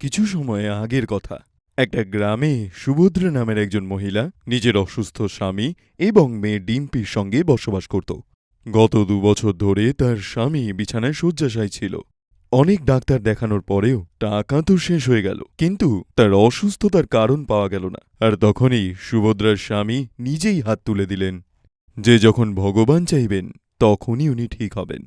কিছু সময় আগের কথা। একটা গ্রামে সুভদ্রা নামের একজন মহিলা নিজের অসুস্থ স্বামী এবং মেয়ে ডিম্পির সঙ্গে বসবাস করত। গত দুবছর ধরে তার স্বামী বিছানায় শয্যাশায়ী ছিল। অনেক ডাক্তার দেখানোর পরেও টাকা তো শেষ হয়ে গেল, কিন্তু তার অসুস্থতার কারণ পাওয়া গেল না। আর তখনই সুভদ্রার স্বামী নিজেই হাত তুলে দিলেন। যে যখন ভগবান চাইবেন, তখনই উনি ঠিক হবেন।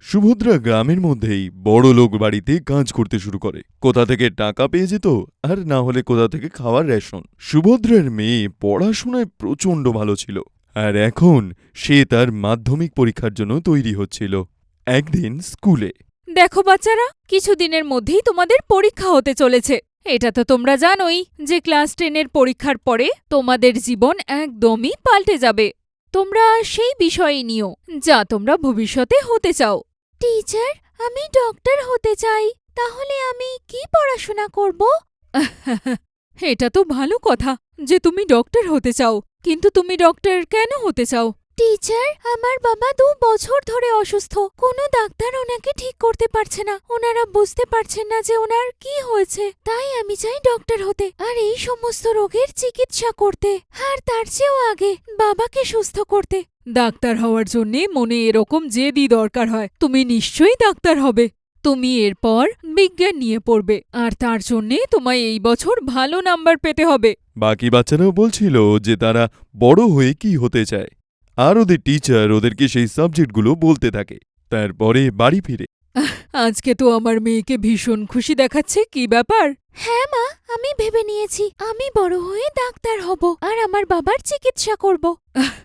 সুভদ্রা গ্রামের মধ্যেই বড় লোক বাড়িতে কাজ করতে শুরু করে। কোথা থেকে টাকা পেয়ে যেত আর না হলে কোথা থেকে খাওয়ার রেশন? সুভদ্রার মেয়ে পড়াশোনায় প্রচণ্ড ভালো ছিল আর এখন সে তার মাধ্যমিক পরীক্ষার জন্য তৈরি হচ্ছিল একদিন স্কুলে। দেখো বাচ্চারা, কিছুদিনের মধ্যেই তোমাদের পরীক্ষা হতে চলেছে। এটা তো তোমরা জানোই যে ক্লাস টেনের পরীক্ষার পরে তোমাদের জীবন একদমই পাল্টে যাবে। তোমরা সেই বিষয়ে নিও, যা তোমরা ভবিষ্যতে হতে চাও। টিচার, আমি ডক্টর হতে চাই। তাহলে আমি কি পড়াশোনা করব? এটা তো ভালো কথা যে তুমি ডক্টর হতে চাও, কিন্তু তুমি ডক্টর কেন হতে চাও? টিচার আমার বাবা দু বছর ধরে অসুস্থ। কোনো ডাক্তার ওনাকে ঠিক করতে পারছে না। ওনারা বুঝতে পারছেন না যে ওনার কি হয়েছে। তাই আমি চাই ডক্টর হতে। আর এই সমস্ত রোগের চিকিৎসা করতে। আর তার চেয়েও আগে বাবাকে সুস্থ করতে। ডাক্তার হওয়ার জন্যে মনে এরকম জেদি দরকার হয়। তুমি নিশ্চয়ই ডাক্তার হবে। তুমি এরপর বিজ্ঞান নিয়ে পড়বে। আর তার জন্যে তোমায় এই বছর ভালো নাম্বার পেতে হবে। বাকি বাচ্চারাও বলছিল যে তারা বড় হয়ে কি হতে চায়। আর ওদের টিচার ওদেরকে সেই সাবজেক্টগুলো বলতে থাকে। তারপরে বাড়ি ফিরে। আজকে তো আমার মেয়েকে ভীষণ খুশি দেখাচ্ছে কি ব্যাপার? হ্যাঁ মা আমি ভেবে নিয়েছি। আমি বড় হয়ে ডাক্তার হব আর আমার বাবার চিকিৎসা করব।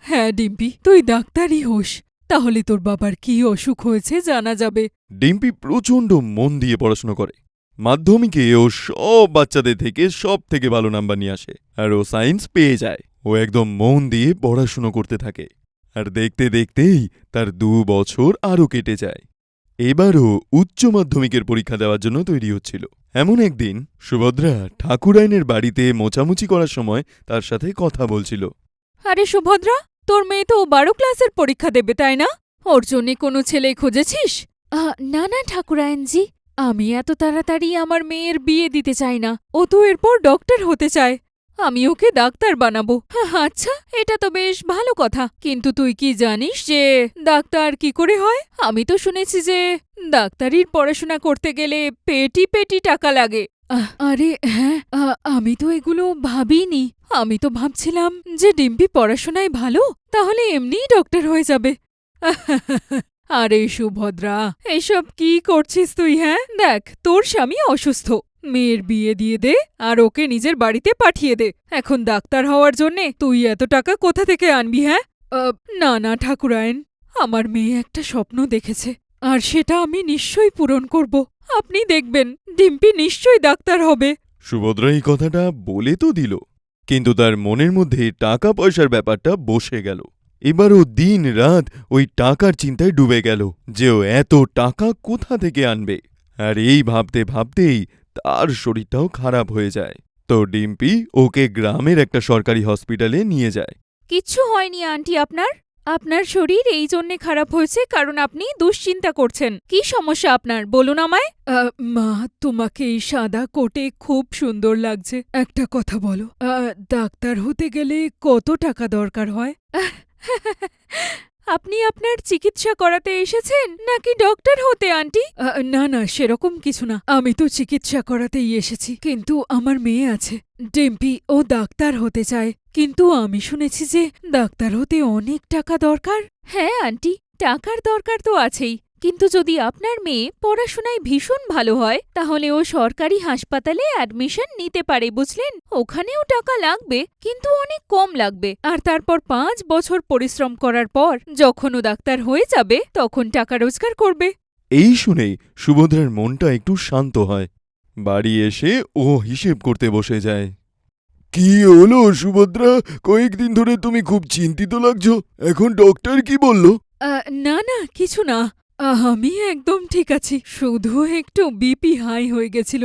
হ্যাঁ ডিম্পি তুই ডাক্তারই হোস। তাহলে তোর বাবার কি অসুখ হয়েছে জানা যাবে। ডিম্পি প্রচণ্ড মন দিয়ে পড়াশোনা করে। মাধ্যমিকে ও সব বাচ্চাদের থেকে সব থেকে ভালো নাম্বার নিয়ে আসে। আর ও সায়েন্স পেয়ে যায়। ও একদম মন দিয়ে পড়াশুনো করতে থাকে। আর দেখতে দেখতেই তার দু বছর আরও কেটে যায়। এবারও উচ্চ মাধ্যমিকের পরীক্ষা দেওয়ার জন্য তৈরি হচ্ছিল। এমন একদিন সুভদ্রা ঠাকুরাইনের বাড়িতে মোচামুচি করার সময় তার সাথে কথা বলছিল। আরে সুভদ্রা তোর মেয়ে তো বারো ক্লাসের পরীক্ষা দেবে তাই না? ওর জন্যে কোনো ছেলে খুঁজেছিস? না না ঠাকুরায়নজি আমি এত তাড়াতাড়ি আমার মেয়ের বিয়ে দিতে চাই না। ও তো এরপর ডক্টর হতে চায়। আমি ওকে ডাক্তার বানাবো। আচ্ছা এটা তো বেশ ভালো কথা। কিন্তু তুই কি জানিস যে ডাক্তার কি করে হয়? আমি তো শুনেছি যে ডাক্তারির পড়াশোনা করতে গেলে পেটি পেটি টাকা লাগে। আরে হ্যাঁ আমি তো এগুলো ভাবিনি। আমি তো ভাবছিলাম যে ডিম্পি পড়াশোনায় ভালো, তাহলে এমনিই ডক্টর হয়ে যাবে। আরে, সুভদ্রা, এসব কি করছিস তুই হ্যাঁ? দেখ, তোর স্বামী অসুস্থ। মেয়ের বিয়ে দিয়ে দে আর ওকে নিজের বাড়িতে পাঠিয়ে দে। এখন ডাক্তার হওয়ার জন্যে তুই এত টাকা কোথা থেকে আনবি হ্যাঁ? না না ঠাকুরায়ন, আমার মেয়ে একটা স্বপ্ন দেখেছে আর সেটা আমি নিশ্চয়ই পূরণ করব। আপনি দেখবেন, ডিম্পি নিশ্চয়ই ডাক্তার হবে। সুভদ্রা এই কথাটা বলে তো দিল, কিন্তু তার মনের মধ্যে টাকা পয়সার ব্যাপারটা বসে গেল। এবারও দিন রাত ওই টাকার চিন্তায় ডুবে গেল যে ও এত টাকা কোথা থেকে আনবে। আর এই ভাবতে ভাবতেই তার শরীরটাও খারাপ হয়ে যায়। তো ডিম্পি ওকে গ্রামের একটা সরকারি হসপিটালে নিয়ে যায়। কিচ্ছু হয়নি আন্টি আপনার। আপনার শরীর এই জন্যে খারাপ হয়েছে কারণ আপনি দুশ্চিন্তা করছেন। কি সমস্যা আপনার বলুন আমায়। মা তোমাকে এই সাদা কোটে খুব সুন্দর লাগছে। একটা কথা বলো ডাক্তার হতে গেলে কত টাকা দরকার হয়? আপনি আপনার চিকিৎসা করাতে এসেছেন নাকি ডক্টর হতে আন্টি? না না সেরকম কিছু না। আমি তো চিকিৎসা করাতেই এসেছি। কিন্তু আমার মেয়ে আছে ডেম্পি ও ডাক্তার হতে চায়। কিন্তু আমি শুনেছি যে ডাক্তার হতে অনেক টাকা দরকার। হ্যাঁ আন্টি টাকার দরকার তো আছেই। কিন্তু যদি আপনার মেয়ে পড়াশোনায় ভীষণ ভালো হয় তাহলে ও সরকারি হাসপাতালে অ্যাডমিশন নিতে পারে বুঝলেন? ওখানেও টাকা লাগবে কিন্তু অনেক কম লাগবে। আর তারপর পাঁচ বছর পরিশ্রম করার পর যখন ও ডাক্তার হয়ে যাবে তখন টাকা রোজগার করবে। এই শুনেই সুভদ্রার মনটা একটু শান্ত হয়। বাড়ি এসে ও হিসেব করতে বসে যায়। কি হলো সুভদ্রা? কয়েকদিন ধরে তুমি খুব চিন্তিত লাগছো। এখন ডক্টর কি বলল? না না কিছু না। আমি একদম ঠিক আছি। শুধু একটু বিপি হাই হয়ে গেছিল।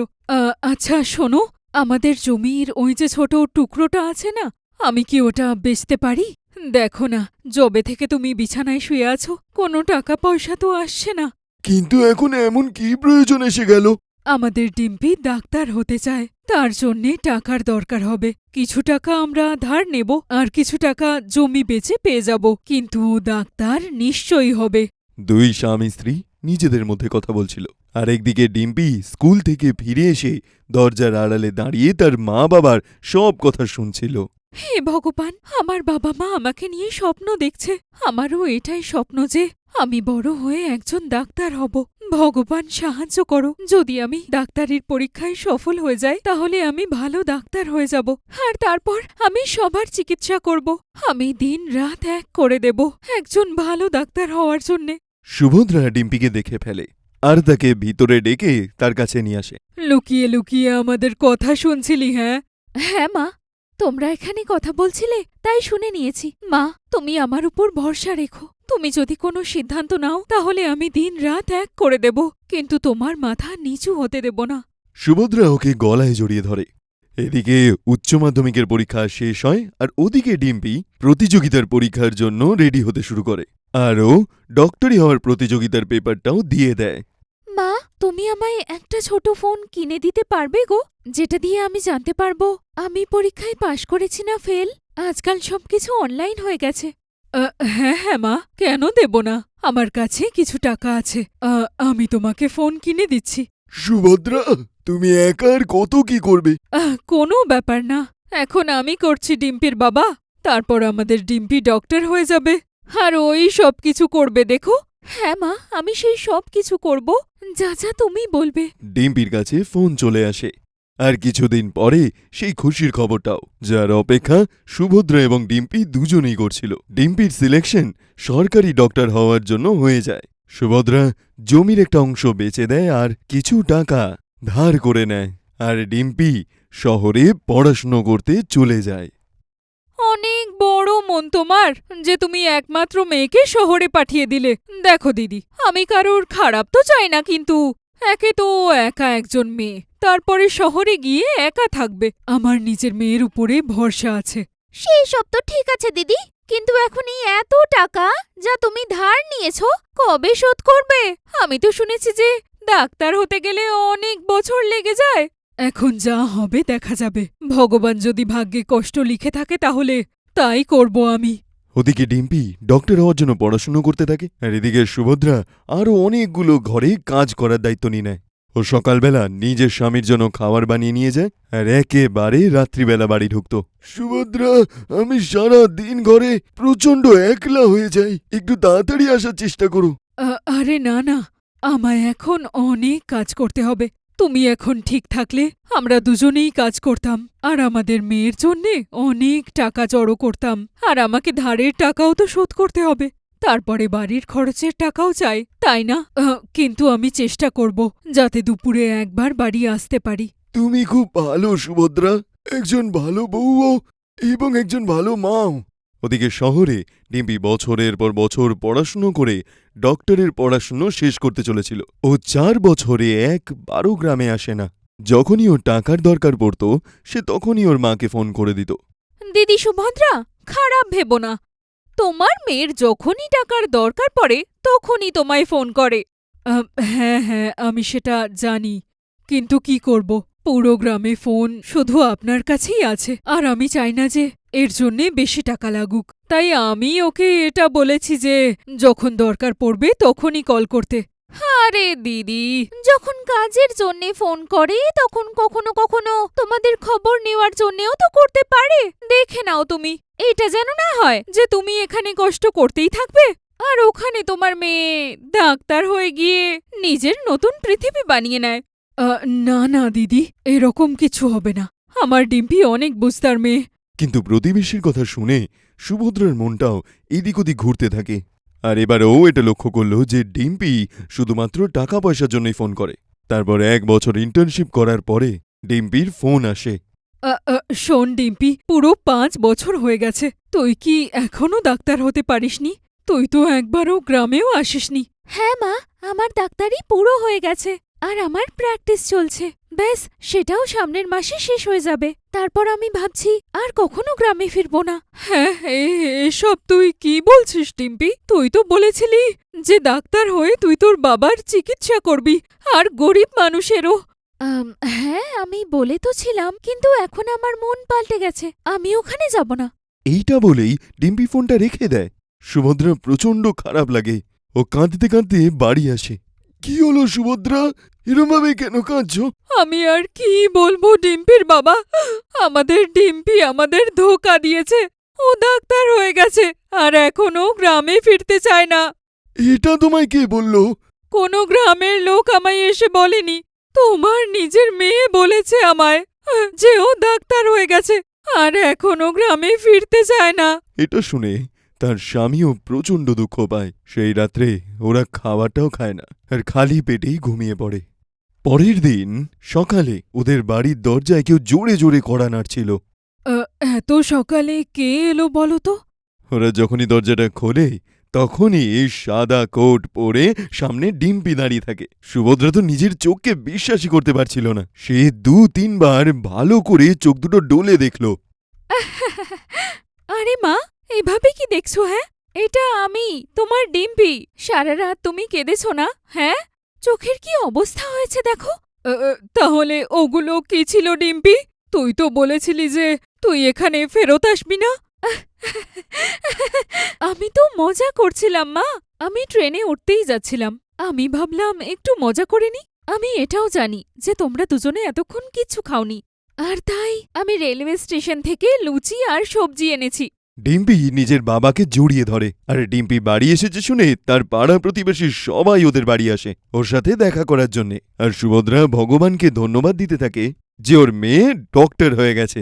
আচ্ছা শোনো আমাদের জমির ওই যে ছোট টুকরোটা আছে না আমি কি ওটা বেচতে পারি? দেখো না জবে থেকে তুমি বিছানায় শুয়ে আছো কোনো টাকা পয়সা তো আসছে না। কিন্তু এখন এমন কি প্রয়োজন এসে গেল? আমাদের ডিম্পি ডাক্তার হতে চায় তার জন্যে টাকার দরকার হবে। কিছু টাকা আমরা ধার নেব আর কিছু টাকা জমি বেচে পেয়ে যাব। কিন্তু ডাক্তার নিশ্চয়ই হবে। দুই স্বামী স্ত্রী নিজেদের মধ্যে কথা বলছিল। আর একদিকে ডিম্পি স্কুল থেকে ফিরে এসে দরজার আড়ালে দাঁড়িয়ে তার মা বাবার সব কথা শুনছিল। হে ভগবান, আমার বাবা মা আমাকে নিয়ে স্বপ্ন দেখছে। আমারও এটাই স্বপ্ন যে আমি বড় হয়ে একজন ডাক্তার হব। ভগবান, সাহায্য করো। যদি আমি ডাক্তারির পরীক্ষায় সফল হয়ে যাই, তাহলে আমি ভালো ডাক্তার হয়ে যাব। আর তারপর আমি সবার চিকিৎসা করব। আমি দিন রাত এক করে দেব একজন ভালো ডাক্তার হওয়ার জন্যে। সুভদ্রা ডিম্পিকে দেখে ফেলে। আর তাকে ভিতরে ডেকে তার কাছে নিয়ে আসে। লুকিয়ে লুকিয়ে আমাদের কথা শুনছিলি হ্যাঁ? হ্যাঁ মা। তোমরা এখানে কথা বলছিলে তাই শুনে নিয়েছি। মা তুমি আমার উপর ভরসা রেখো। তুমি যদি কোনো সিদ্ধান্ত নাও তাহলে আমি দিন রাত এক করে দেব। কিন্তু তোমার মাথা নিচু হতে দেব না। সুভদ্রা ওকে গলায় জড়িয়ে ধরে। এদিকে উচ্চ মাধ্যমিকের পরীক্ষা শেষ হয় আর ওদিকে ডিম্পি প্রতিযোগিতার পরীক্ষার জন্য রেডি হতে শুরু করে। আরও ডক্টরি হওয়ার প্রতিযোগিতার পেপারটাও দিয়ে দেয়। মা তুমি আমায় একটা ছোট ফোন কিনে দিতে পারবে গো? যেটা দিয়ে আমি জানতে পারব। আমি পরীক্ষায় পাশ করেছি না ফেল আজকাল সবকিছু অনলাইন হয়ে গেছে। হ্যাঁ হ্যাঁ মা কেন দেব না? আমার কাছে কিছু টাকা আছে। আমি তোমাকে ফোন কিনে দিচ্ছি। সুভদ্রা তুমি একার কত কি করবে? কোনো ব্যাপার না। এখন আমি করছি ডিম্পির বাবা। তারপর আমাদের ডিম্পি ডক্টর হয়ে যাবে। আর ওই সব কিছু করবে, দেখো। হ্যাঁ মা, আমি সেই সব কিছু করব। যা যা তুমি বলবে। ডিম্পির কাছে ফোন চলে আসে। আর কিছুদিন পরে সেই খুশির খবরটাও, যার অপেক্ষা সুভদ্রা এবং ডিম্পি দুজনেই করছিল। ডিম্পির সিলেকশন সরকারি ডক্টর হওয়ার জন্য হয়ে যায়। সুভদ্রা জমির একটা অংশ বেচে দেয় আর কিছু টাকা ধার করে নেয়। আর ডিম্পি শহরে পড়াশুনো করতে চলে যায়। অনেক বড় মন তোমার যে তুমি একমাত্র মেয়েকে শহরে পাঠিয়ে দিলে। দেখো দিদি, আমি কারোর খারাপ তো চাই না কিন্তু। একে তো একা একজন মেয়ে, তারপরে শহরে গিয়ে একা থাকবে। আমার নিজের মেয়ের উপরে ভরসা আছে। সেই সব তো ঠিক আছে দিদি, কিন্তু এখন এই এত টাকা যা তুমি ধার নিয়েছ, কবে শোধ করবে? আমি তো শুনেছি যে ডাক্তার হতে গেলে অনেক বছর লেগে যায়। এখন যা হবে দেখা যাবে। ভগবান যদি ভাগ্যে কষ্ট লিখে থাকে তাহলে তাই করব আমি। ওদিকে ডিম্পি ডক্টর হওয়ার জন্য পড়াশুনো করতে থাকে আর এদিকে সুভদ্রা আরও অনেকগুলো ঘরে কাজ করার দায়িত্ব নিয়ে নেয়। ও সকালবেলা নিজের স্বামীর জন্য খাবার বানিয়ে নিয়ে যায় আর একেবারে রাত্রিবেলা বাড়ি ঢুকত। সুভদ্রা আমি সারা দিন ঘরে প্রচণ্ড একলা হয়ে যাই একটু তাড়াতাড়ি আসার চেষ্টা করো। আরে না না আমায় এখন অনেক কাজ করতে হবে। তুমি এখন ঠিক থাকলে আমরা দুজনেই কাজ করতাম, আর আমাদের মেয়ের জন্যে অনেক টাকা জড়ো করতাম, আর আমাকে ধারের টাকাও তো শোধ করতে হবে। তারপরে বাড়ির খরচের টাকাও চাই, তাই না? কিন্তু আমি চেষ্টা করব যাতে দুপুরে একবার বাড়ি আসতে পারি। তুমি খুব ভালো, সুভদ্রা। একজন ভালো বউও এবং একজন ভালো মাও। ওদিকে শহরে ডিম্পি বছরের পর বছর পড়াশুনো করে ডক্টরের পড়াশুনো শেষ করতে চলেছিল। ও চার বছরে একবারও গ্রামে আসে না। যখনই ওর টাকার দরকার পড়ত, সে তখনই ওর মাকে ফোন করে দিত। দিদি সুভদ্রা, খারাপ ভেবো না। তোমার মেয়ের যখনই টাকার দরকার পড়ে, তখনই তোমায় ফোন করে। হ্যাঁ হ্যাঁ আমি সেটা জানি। কিন্তু কি করব? পুরো গ্রামে ফোন শুধু আপনার কাছেই আছে। আর আমি চাই না যে এর জন্যে বেশি টাকা লাগুক। তাই আমি ওকে এটা বলেছি যে যখন দরকার পড়বে তখনই কল করতে। আরে দিদি যখন কাজের জন্য ফোন করে তখন কখনো কখনো তোমাদের খবর নেওয়ার জন্যেও তো করতে পারে। দেখে নাও তুমি এটা যেন না হয় যে তুমি এখানে কষ্ট করতেই থাকবে। আর ওখানে তোমার মেয়ে ডাক্তার হয়ে গিয়ে নিজের নতুন পৃথিবী বানিয়ে নেয়। না না দিদি এরকম কিছু হবে না। আমার ডিম্পি অনেক বুঝতার মেয়ে। কিন্তু প্রতিবেশীর কথা শুনে সুভদ্রার মনটাও এদিক ওদিক ঘুরতে থাকে। আর এবার ও এটা লক্ষ্য করল যে ডিম্পি শুধুমাত্র টাকা পয়সার জন্যই ফোন করে। তারপর এক বছর ইন্টার্নশিপ করার পরে ডিম্পির ফোন আসে। শোন ডিম্পি পুরো পাঁচ বছর হয়ে গেছে। তুই কি এখনও ডাক্তার হতে পারিসনি? তুই তো একবারও গ্রামেও আসিসনি। হ্যাঁ মা আমার ডাক্তারি পুরো হয়ে গেছে। আর আমার প্র্যাকটিস চলছে। ব্যাস সেটাও সামনের মাসে শেষ হয়ে যাবে। তারপর আমি ভাবছি আর কখনো গ্রামে ফিরবো না। হ্যাঁ এসব তুই কি বলছিস টিম্পি? তুই তো বলেছিলি যে ডাক্তার হয়ে তুই তোর বাবার চিকিৎসা করবি আর গরিব মানুষেরও। হ্যাঁ আমি বলে তো ছিলাম কিন্তু এখন আমার মন পাল্টে গেছে। আমি ওখানে যাব না। এইটা বলেই ডিম্পি ফোনটা রেখে দেয়। সুভদ্রা প্রচণ্ড খারাপ লাগে। ও কাঁদতে কাঁদতে বাড়ি আসে। কি হলো সুভদ্রা? এরমভাবে কেন কাঁদছো? আমি আর কি বলব ডিম্পির বাবা? আমাদের ডিম্পি আমাদের ধোকা দিয়েছে। ও ডাক্তার হয়ে গেছে আর এখনও গ্রামে ফিরতে চায় না। এটা তোমায় কে বলল? কোনো গ্রামের লোক আমায় এসে বলেনি। তোমার নিজের মেয়ে বলেছে আমায় যে ও ডাক্তার হয়ে গেছে আর এখনও গ্রামে ফিরতে চায় না। এটা শুনে তার স্বামীও প্রচণ্ড দুঃখ পায়। সেই রাত্রে ওরা খাওয়াটাও খায় না। আর খালি পেটেই ঘুমিয়ে পড়ে। পরের দিন সকালে ওদের বাড়ির দরজায় কেউ জোরে জোরে কড়া নাড়ছিল। এত সকালে কে এলো বলো তো? ওরা যখনই দরজাটা খোলে তখনই সাদা কোট পরে সামনে ডিম্পি দাঁড়িয়ে থাকে। সুভদ্রা তো নিজের চোখকে বিশ্বাসই করতে পারছিল না। সে দু তিনবার ভালো করে চোখ দুটো ডোলে দেখল। আরে মা এভাবে কি দেখছ হ্যাঁ? এটা আমি, তোমার ডিম্পি। সারা রাত তুমি কেঁদেছ না হ্যাঁ? চোখের কি অবস্থা হয়েছে দেখো। তাহলে ওগুলো কি ছিল ডিম্পি? তুই তো বলেছিলি যে তুই এখানে ফেরত আসবি না। আমি তো মজা করছিলাম, মা। আমি ট্রেনে উঠতেই যাচ্ছিলাম। আমি ভাবলাম একটু মজা করে নি। আমি এটাও জানি যে তোমরা দুজনে এতক্ষণ কিচ্ছু খাওনি। আর তাই আমি রেলওয়ে স্টেশন থেকে লুচি আর সবজি এনেছি। ডিম্পি নিজের বাবাকে জড়িয়ে ধরে। আর ডিম্পি বাড়ি এসেছে শুনে তার পাড়া প্রতিবেশী সবাই ওদের বাড়ি আসে, ওর সাথে দেখা করার জন্যে। আর সুভদ্রা ভগবানকে ধন্যবাদ দিতে থাকে যে ওর মেয়ে ডক্টর হয়ে গেছে।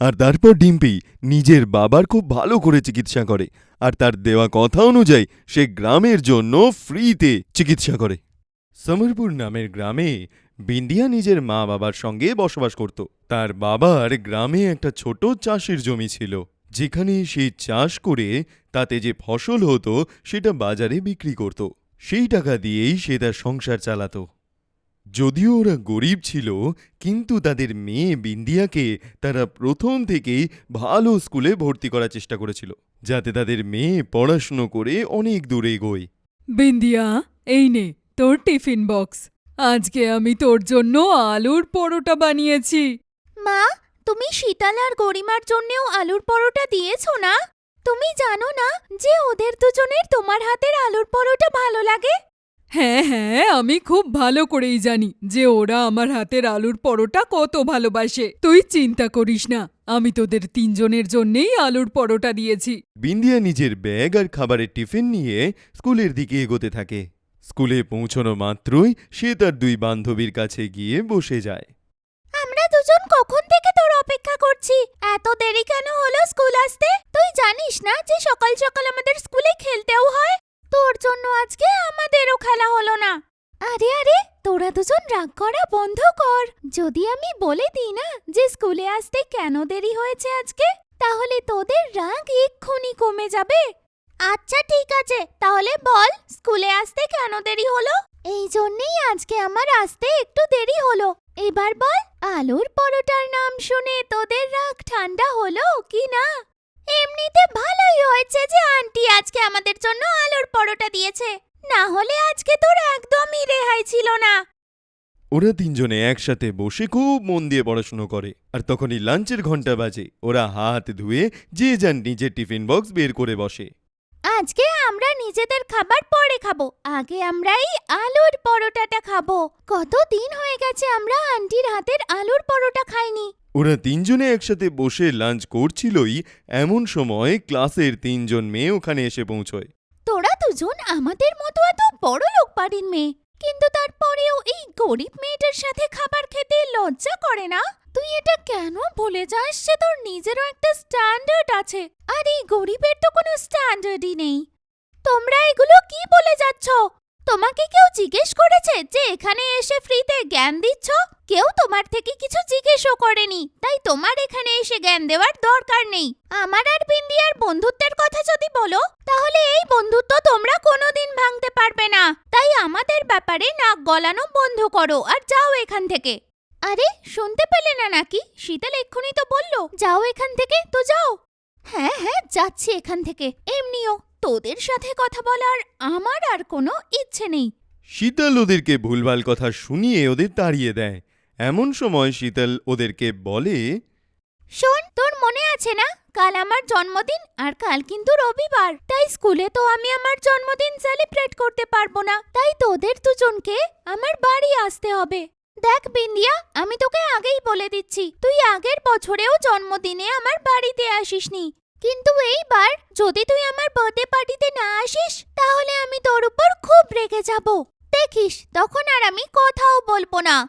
আর তারপর ডিম্পি নিজের বাবার খুব ভালো করে চিকিৎসা করে, আর তার দেওয়া কথা অনুযায়ী সে গ্রামের জন্য ফ্রিতে চিকিৎসা করে। সমরপুর নামের গ্রামে বিন্দিয়া নিজের মা বাবার সঙ্গে বসবাস করত। তার বাবার গ্রামে একটা ছোট চাষের জমি ছিল। যেখানে সে চাষ করে তাতে যে ফসল হতো সেটা বাজারে বিক্রি করত। সেই টাকা দিয়েই সে তার সংসার চালাত। যদিও ওরা গরিব ছিল কিন্তু তাদের মেয়ে বিন্দিয়াকে তারা প্রথম থেকেই ভালো স্কুলে ভর্তি করার চেষ্টা করেছিল যাতে তাদের মেয়ে পড়াশুনো করে অনেক দূরে এগোয়। বিন্দিয়া এই নে তোর টিফিন বক্স। আজকে আমি তোর জন্য আলুর পরোটা বানিয়েছি। মা তুমি শীতল আর গরিমার জন্যেও আলুর পরোটা দিয়েছ না? তুমি জানো না যে ওদের দুজনের তোমার হাতের আলুর পরোটা ভালো লাগে? হ্যাঁ হ্যাঁ আমি খুব ভালো করেই জানি যে ওরা আমার হাতের আলুর পরোটা কত ভালোবাসে। তুই চিন্তা করিস না আমি তোদের তিনজনের জন্যেই আলুর পরোটা দিয়েছি। বিন্দিয়া নিজের ব্যাগ আর খাবারের টিফিন নিয়ে স্কুলের দিকে এগোতে থাকে। স্কুলে পৌঁছনো মাত্রই সে তার দুই বান্ধবীর কাছে গিয়ে বসে যায়। আমরা দুজন কখন থেকে অপেক্ষা করছি। এত দেরি কেন হলো স্কুল আসতে? তুই জানিস না যে সকাল সকাল আমাদের স্কুলে খেলতেও হয়? তোর জন্য আজকে আমাদেরও খেলা হলো না। আরে আরে, তোরা দুজন রাগ করা বন্ধ কর। যদি আমি বলে দিই না যে স্কুলে আসতে কেন দেরি হয়েছে আজকে, তাহলে তোদের রাগ এক্ষুনি কমে যাবে। আচ্ছা ঠিক আছে। তাহলে বল, স্কুলে আসতে কেন দেরি হলো? এই জন্যেই আজকে আমার আসতে একটু দেরি হলো। এবার বল, আলুর পরোটার নাম শুনে তোদের রাগ ঠান্ডা হলো কি না? এমনিতে ভালোই হয়েছে যে আন্টি আজকে আমাদের জন্য আলুর পরোটা দিয়েছে। না হলে আজকে তোর একদমই রেহাই ছিল না। ওরা তিনজনে একসাথে বসে খুব মন দিয়ে পড়াশুনো করে, আর তখনই লাঞ্চের ঘণ্টা বাজে। ওরা হাত ধুয়ে যে যান নিজের টিফিন বক্স বের করে বসে। আজকে আমরা নিজেদের খাবার পরে খাব। আগে আমরা এই আলুর পরোটাটা খাব। কত দিন হয়ে গেছে আমরা আন্টির হাতের আলুর পরোটা খাইনি। ওরা তিনজনে একসাথে বসে লাঞ্চ করছিলই এমন সময় ক্লাসের তিনজন মেয়ে ওখানে এসে পৌঁছয়। তোরা দুজন আমাদের মতো এত বড় লোক বাড়ির মেয়ে কিন্তু তারপরেও এই গরিব মেয়েটার সাথে খাবার খেতে লজ্জা করে না? তুই এটা কেন ভুলে যাস? সে তোর নিজেরও একটা স্ট্যান্ডার্ড আছে। আর এই গরিবের তো কোনো স্ট্যান্ডার্ডই নেই। তোমরা এগুলো কি বলে যাচ্ছ? তোমাকে কেউ জিজ্ঞেস করেছে যে এখানে এসে ফ্রিতে জ্ঞান দিচ্ছ? কেউ তোমার থেকে কিছু জিজ্ঞেসও করেনি। তাই তোমার এখানে এসে জ্ঞান দেওয়ার দরকার নেই। আমার আর বিন্দিয়ার বন্ধুত্বের কথা যদি বলো, তাহলে এই বন্ধুত্ব তোমরা কোনোদিন ভাঙতে পারবে না। তাই আমাদের ব্যাপারে নাক গলানো বন্ধ করো আর যাও এখান থেকে। আরে শুনতে পেলে না নাকি? শীতল এক্ষুনি তো বলল যাও এখান থেকে তো যাও। হ্যাঁ হ্যাঁ যাচ্ছি এখান থেকে এমনিও। তোদের সাথে কথা বলার আমার আর কোনো ইচ্ছে নেই। শীতল ওদেরকে ভুলভাল কথা শুনিয়ে ওদের তাড়িয়ে দেয়। এমন সময় শীতল ওদেরকে বলে শোন তোর মনে আছে না? কাল আমার জন্মদিন আর কাল কিন্তু রবিবার। তাই স্কুলে তো আমি আমার জন্মদিন সেলিব্রেট করতে পারব না। তাই তোদের দুজনকে আমার বাড়ি আসতে হবে। দেখ বিন্দিয়া আমি তোকে আগেই বলে দিচ্ছি, তুই আগের বছরেও জন্মদিনে আমার বাড়িতে আসিসনি। কিন্তু এইবার যদি তুই আমার বার্থডে পার্টিতে না আসিস, তাহলে আমি তোর উপর খুব রেগে যাব। দেখিস, তখন আর আমি কথাও বলব না।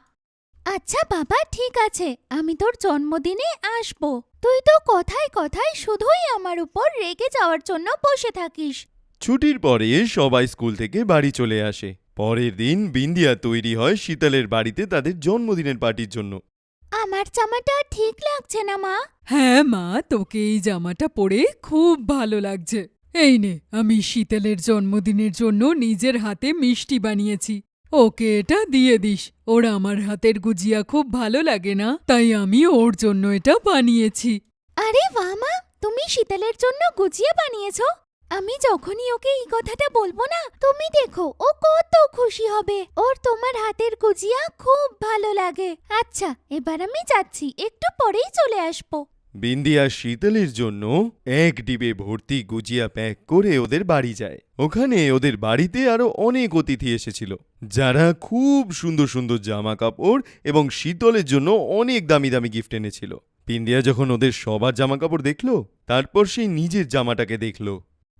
আচ্ছা বাবা, ঠিক আছে, আমি তোর জন্মদিনে আসব। তুই তো কথায় কথায় শুধুই আমার উপর রেগে যাওয়ার জন্য বসে থাকিস। ছুটির পরে সবাই স্কুল থেকে বাড়ি চলে আসে। পরের দিন বিন্দিয়া তৈরি হয় শীতলের বাড়িতে তাদের জন্মদিনের পার্টির জন্য। আমার জামাটা ঠিক লাগছে না মা। হ্যাঁ মা তোকে এই জামাটা পরে খুব ভালো লাগছে। এই নে আমি শীতলের জন্মদিনের জন্য নিজের হাতে মিষ্টি বানিয়েছি। ওকে এটা দিয়ে দিস। ওর আমার হাতের গুজিয়া খুব ভালো লাগে না তাই আমি ওর জন্য এটা বানিয়েছি। আরে বাহ মা। তুমি শীতলের জন্য গুজিয়া বানিয়েছো? আমি যখনই ওকে এই কথাটা বলব না, তুমি দেখো, ও কত খুশি হবে। ওর তোমার হাতের গুজিয়া খুব ভালো লাগে। আচ্ছা এবার আমি যাচ্ছি, একটু পরেই চলে আসব। বিন্দিয়া শীতলের জন্য এক ডিবে ভর্তি গুজিয়া প্যাক করে ওদের বাড়ি যায়। ওখানে ওদের বাড়িতে আরও অনেক অতিথি এসেছিল, যারা খুব সুন্দর সুন্দর জামা কাপড় এবং শীতলের জন্য অনেক দামি দামি গিফট এনেছিল। বিন্দিয়া যখন ওদের সবার জামা কাপড় দেখল, তারপর সেই নিজের জামাটাকে দেখল।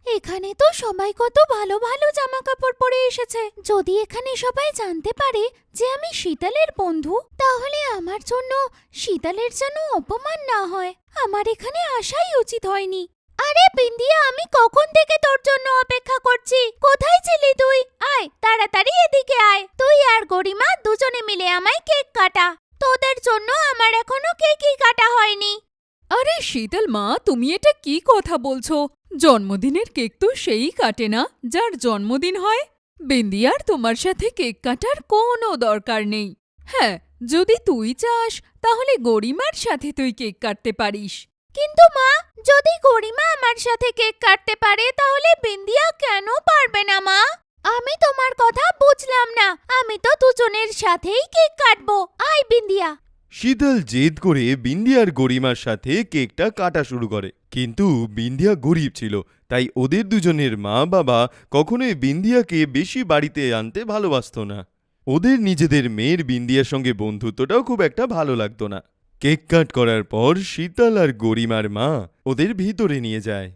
এখানে তো সবাই কত ভালো ভালো জামা কাপড় পরে এসেছে। যদি এখানে সবাই জানতে পারে যে আমি শীতলের বন্ধু, তাহলে আমার জন্য শীতলের যেন অপমান না হয়। আমার এখানে আসাই উচিত হয়নি। আরে বিন্দিয়া আমি কখন থেকে তোর জন্য অপেক্ষা করছি? কোথায় ছিলি তুই? আয়, তাড়াতাড়ি এদিকে আয়। তুই আর গরিমা দুজনে মিলে আমায় কেক কাটা। তোদের জন্য আমার এখনও কেকই কাটা হয়নি। আরে শীতল মা, তুমি এটা কি কথা বলছো? জন্মদিনের কেক তো সেই কাটে না, যার জন্মদিন হয়। বিন্দিয়ার তোমার সাথে কেক কাটার কোনো দরকার নেই। হ্যাঁ যদি তুই চাস, তাহলে গরিমার সাথে তুই কেক কাটতে পারিস। কিন্তু মা, যদি গরিমা আমার সাথে কেক কাটতে পারে, তাহলে বিন্দিয়া কেন পারবে না মা? আমি তোমার কথা বুঝলাম না। আমি তো দুজনের সাথেই কেক কাটবো। আয় বিন্দিয়া। শীতল জেদ করে বিন্দিয়ার গরিমার সাথে কেকটা কাটা শুরু করে। কিন্তু বিন্দিয়া গরিব ছিল, তাই ওদের দুজনের মা বাবা কখনোই বিন্দিয়াকে বেশি বাড়িতে আনতে ভালোবাসত না। ওদের নিজেদের মেয়ের বিন্দিয়ার সঙ্গে বন্ধুত্বটাও খুব একটা ভালো লাগতো না। কেক কাট করার পর শীতল আর গরিমার মা ওদের ভিতরে নিয়ে যায়।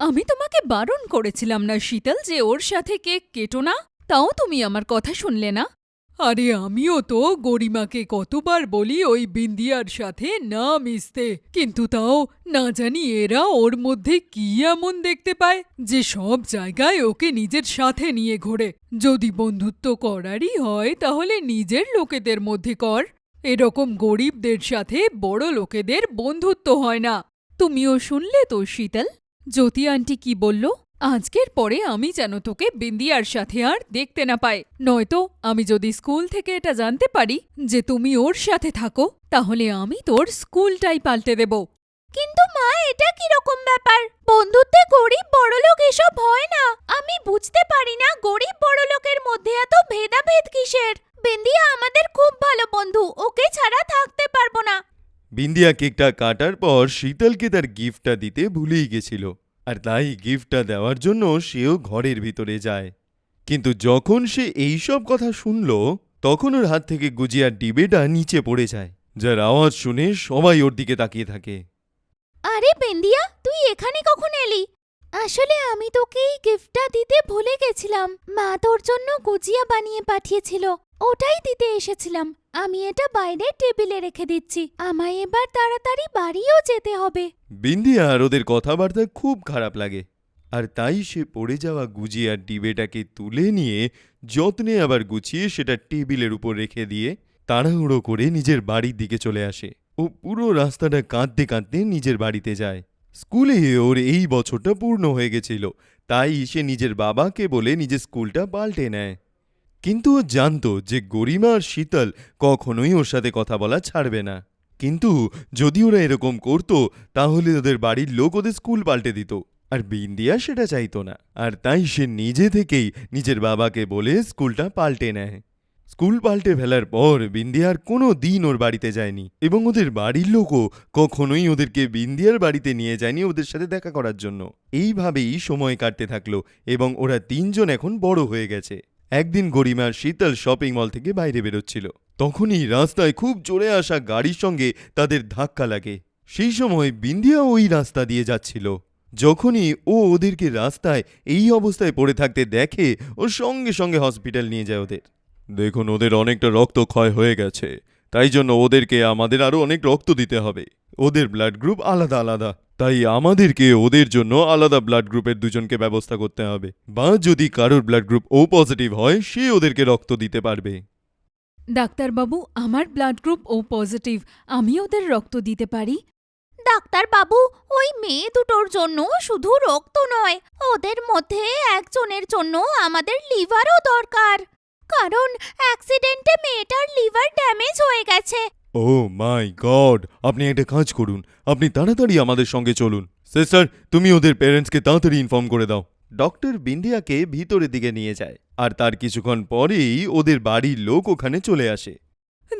আমি তোমাকে বারণ করেছিলাম না শীতল যে ওর সাথে কেক কেটো না, তাও তুমি আমার কথা শুনলে না? আরে আমিও তো গরিমাকে কতবার বলি ওই বিন্দিয়ার সাথে না মিশতে। কিন্তু তাও, না জানি এরা ওর মধ্যে কি এমন দেখতে পায় যে সব জায়গায় ওকে নিজের সাথে নিয়ে ঘোরে। যদি বন্ধুত্ব করারই হয়, তাহলে নিজের লোকেদের মধ্যে কর। এরকম গরিবদের সাথে বড় লোকেদের বন্ধুত্ব হয় না। তুমিও শুনলে তো, শীতল? জ্যোতি আন্টি কি বলল? আজকের পরে আমি যেন তোকে বিন্দিয়ার সাথে আর দেখতে না পাই। নয়তো আমি যদি স্কুল থেকে এটা জানতে পারি যে তুমি ওর সাথে থাকো তাহলে আমি তোর স্কুলটাই পাল্টে দেব। কিন্তু মা এটা কি রকম ব্যাপার? বন্ধুত্বে গরিব বড়লোক এসব হয় না। আমি বুঝতে পারি না গরিব বড়লোকের মধ্যে এত ভেদাভেদ কিসের? বিন্দিয়া আমাদের খুব ভালো বন্ধু ওকে ছাড়া থাকতে পারব না। বিন্দিয়া কেকটা কাটার পর শীতলকে তার গিফটটা দিতে ভুলেই গেছিল। আর তাই গিফটটা দেওয়ার জন্য সেও ঘরের ভিতরে যায়। কিন্তু যখন সে এইসব কথা শুনল, তখন ওর হাত থেকে গুজিয়ার ডিবেটা নিচে পড়ে যায়, যার আওয়াজ শুনে সবাই ওর দিকে তাকিয়ে থাকে। আরে বিন্দিয়া, তুই এখানে কখন এলি? আসলে আমি তোকে এই গিফটটা দিতে ভুলে গেছিলাম। মা তোর জন্য গুজিয়া বানিয়ে পাঠিয়েছিল। ওটাই দিতে এসেছিলাম। আমি এটা বাইরে টেবিলে রেখে দিচ্ছি। আমায় এবার তাড়াতাড়ি বাড়িও যেতে হবে। বিন্দিয়ার ওদের কথাবার্তা খুব খারাপ লাগে। আর তাই সে পড়ে যাওয়া গুজিয়ার ডিবেটাকে তুলে নিয়ে যত্নে আবার গুছিয়ে সেটা টেবিলের উপর রেখে দিয়ে তাড়াহুড়ো করে নিজের বাড়ির দিকে চলে আসে। ও পুরো রাস্তাটা কাঁদতে কাঁদতে নিজের বাড়িতে যায়। স্কুলে ওর এই বছরটা পূর্ণ হয়ে গেছিল। তাই সে নিজের বাবাকে বলে নিজের স্কুলটা পাল্টে নেয়। কিন্তু ও জানত যে গরিমা আর শীতল কখনোই ওর সাথে কথা বলা ছাড়বে না। কিন্তু যদি ওরা এরকম করত, তাহলে ওদের বাড়ির লোক ওদের স্কুল পাল্টে দিত, আর বিন্দিয়া সেটা চাইতো না। আর তাই সে নিজে থেকেই নিজের বাবাকে বলে স্কুলটা পাল্টে নেয়। স্কুল পাল্টে ফেলার পর বিন্দিয়ার কোনো দিন ওর বাড়িতে যায়নি, এবং ওদের বাড়ির লোকও কখনোই ওদেরকে বিন্দিয়ার বাড়িতে নিয়ে যায়নি ওদের সাথে দেখা করার জন্য। এইভাবেই সময় কাটতে থাকল, এবং ওরা তিনজন এখন বড় হয়ে গেছে। একদিন গরিমার শীতল শপিং মল থেকে বাইরে বেরোচ্ছিল। তখনই রাস্তায় খুব জোরে আসা গাড়ির সঙ্গে তাদের ধাক্কা লাগে। সেই সময় বিন্দিয়া ওই রাস্তা দিয়ে যাচ্ছিল। যখনই ও ওদেরকে রাস্তায় এই অবস্থায় পড়ে থাকতে দেখে, ও সঙ্গে সঙ্গে হসপিটাল নিয়ে যায় ওদের। দেখুন, ওদের অনেকটা রক্ত ক্ষয় হয়ে গেছে। তাই জন্য ওদেরকে আমাদের আরও অনেক রক্ত দিতে হবে। ওদের ব্লাড গ্রুপ আলাদা আলাদা। তাই আমাদেরকে ওদের জন্য আলাদা ব্লাড গ্রুপের দুজনকে ব্যবস্থা করতে হবে। বা যদি কারোর ব্লাড গ্রুপ ও পজিটিভ হয় সে ওদেরকে রক্ত দিতে পারবে। ডাক্তারবাবু আমার ব্লাড গ্রুপ ও পজিটিভ আমি ওদের রক্ত দিতে পারি? ডাক্তার বাবু ওই মেয়ে দুটোর জন্য শুধু রক্ত নয় ওদের মধ্যে একজনের জন্য আমাদের লিভারও দরকার। কারণ অ্যাক্সিডেন্টে মেয়েটার লিভার ড্যামেজ হয়ে গেছে ও মাই গড আপনি একটা কাজ করুন। আপনি তাড়াতাড়ি আমাদের সঙ্গে চলুন। সিস্টার তুমি ওদের প্যারেন্টসকে তাড়াতাড়ি ইনফর্ম করে দাও। ডক্টর বিন্দিয়াকে ভিতরের দিকে নিয়ে যায় আর তার কিছুক্ষণ পরেই ওদের বাড়ির লোক ওখানে চলে আসে।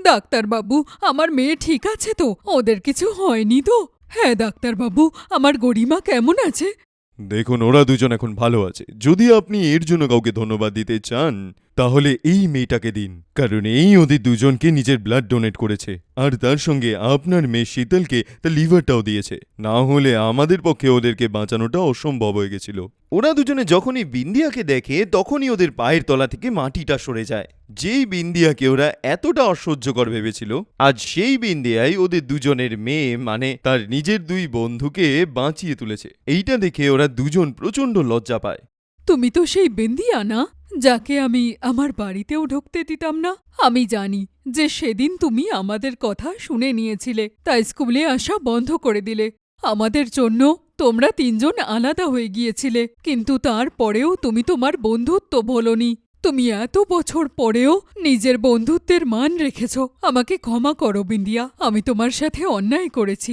ডাক্তারবাবু আমার মেয়ে ঠিক আছে তো? ওদের কিছু হয়নি তো? হ্যাঁ ডাক্তারবাবু আমার গরিমা কেমন আছে? দেখুন ওরা দুজন এখন ভালো আছে। যদি আপনি এর জন্য কাউকে ধন্যবাদ দিতে চান তাহলে এই মেয়েটাকে দিন, কারণ এই ওদের দুজনকে নিজের ব্লাড ডোনেট করেছে। আর তার সঙ্গে আপনার মেয়ে শীতলকে তার লিভারটাও দিয়েছে। না হলে আমাদের পক্ষে ওদেরকে বাঁচানোটা অসম্ভব হয়ে গেছিল। ওরা দুজনে যখনই বিন্দিয়াকে দেখে, তখনই ওদের পায়ের তলা থেকে মাটিটা সরে যায়। যেই বিন্দিয়াকে ওরা এতটা অসহ্যকর ভেবেছিল, আজ সেই বিন্দিয়াই ওদের দুজনের মেয়ে মানে তার নিজের দুই বন্ধুকে বাঁচিয়ে তুলেছে। এইটা দেখে ওরা দুজন প্রচণ্ড লজ্জা পায়। তুমি তো সেই বেন্দিয়া না, যাকে আমি আমার বাড়িতেও ঢুকতে দিতাম না? আমি জানি যে সেদিন তুমি আমাদের কথা শুনে নিয়েছিলে, তাই স্কুলে আসা বন্ধ করে দিলে। আমাদের জন্য তোমরা তিনজন আলাদা হয়ে গিয়েছিলে, কিন্তু তারপরেও তুমি তোমার বন্ধুত্ব বলনি। তুমি এত বছর পরেও নিজের বন্ধুত্বের মান রেখেছ, আমাকে ক্ষমা করো বিন্দিয়া, আমি তোমার সাথে অন্যায় করেছি।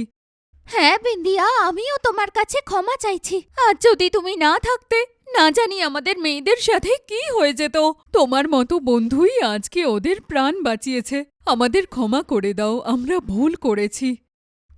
হ্যাঁ বিন্দিয়া, আমিও তোমার কাছে ক্ষমা চাইছি। আর যদি তুমি না থাকতে না জানি আমাদের মেয়েদের সাথে কি হয়ে যেত। তোমার মতো বন্ধুই আজকে ওদের প্রাণ বাঁচিয়েছে। আমাদের ক্ষমা করে দাও, আমরা ভুল করেছি।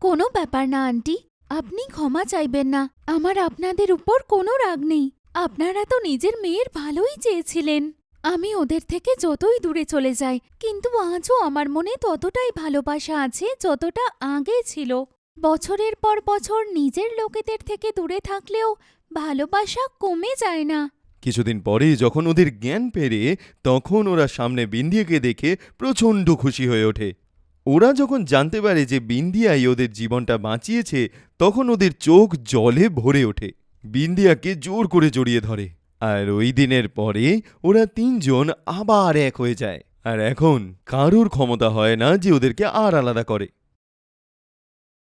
কোনো ব্যাপার না, আন্টি। আপনি ক্ষমা চাইবেন না। আমার আপনাদের উপর কোনো রাগ নেই। আপনারা তো নিজের মেয়ের ভালোই চেয়েছিলেন। আমি ওদের থেকে যতই দূরে চলে যাই, কিন্তু আজও আমার মনে ততটাই ভালোবাসা আছে যতটা আগে ছিল। বছরের পর বছর নিজের লোকেদের থেকে দূরে থাকলেও ভালোবাসা কমে যায় না। কিছুদিন পরে যখন ওদের জ্ঞান পেরে তখন ওরা সামনে বিন্দিয়াকে দেখে প্রচণ্ড খুশি হয়ে ওঠে। ওরা যখন জানতে পারে যে বিন্দিয়াই ওদের জীবনটা বাঁচিয়েছে, তখন ওদের চোখ জলে ভরে ওঠে। বিন্দিয়াকে জোর করে জড়িয়ে ধরে। আর ওই দিনের পরে ওরা তিনজন আবার এক হয়ে যায়। আর এখন কারোর ক্ষমতা হয় না যে ওদেরকে আর আলাদা করে।